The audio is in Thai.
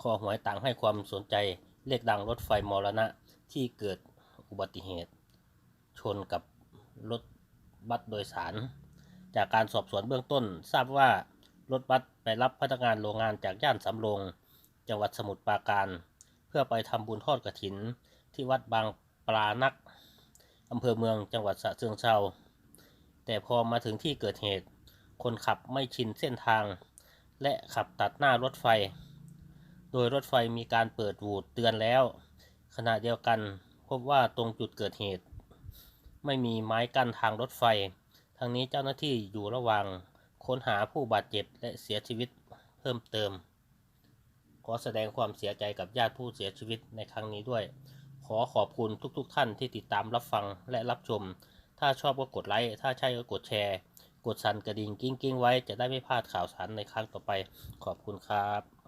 คอหวยต่างให้ความสนใจเลขดังรถไฟมรณะที่เกิดอุบัติเหตุ ชนกับรถบัสโดยสาร จากการสอบสวนเบื้องต้น ทราบว่ารถบัสไปรับพนักงานโรงงานจากย่านสำโรง จังหวัดสมุทรปราการ เพื่อไปทำบุญทอดกระถิน ที่วัดบางปลานักอำเภอเมืองจังหวัดสระเชิงเทราแต่พอมาถึงที่เกิดเหตุ คนขับไม่ชินเส้นทาง และขับตัดหน้ารถไฟ โดยรถไฟมีการเปิดวูดเตือนแล้ว ขณะเดียวกันพบว่าตรงจุดเกิดเหตุ ไม่มีไม้กั้นทางรถไฟทางนี้เจ้าหน้าที่อยู่ระหว่างค้นหาผู้บาดเจ็บและเสียชีวิตเพิ่มเติม ขอแสดงความเสียใจกับญาติผู้เสียชีวิตในครั้งนี้ด้วย ขอขอบคุณทุกๆทท่านที่ติดตามรับฟังและรับชม ถ้าชอบก็กดไลค์ ถ้าใช่ก็กดแชร์ กดสั่นกระดิ่งกิ้งกิ้งๆไว้จะได้ไม่พลาดข่าวสารในครั้งต่อไป ขอบคุณครับ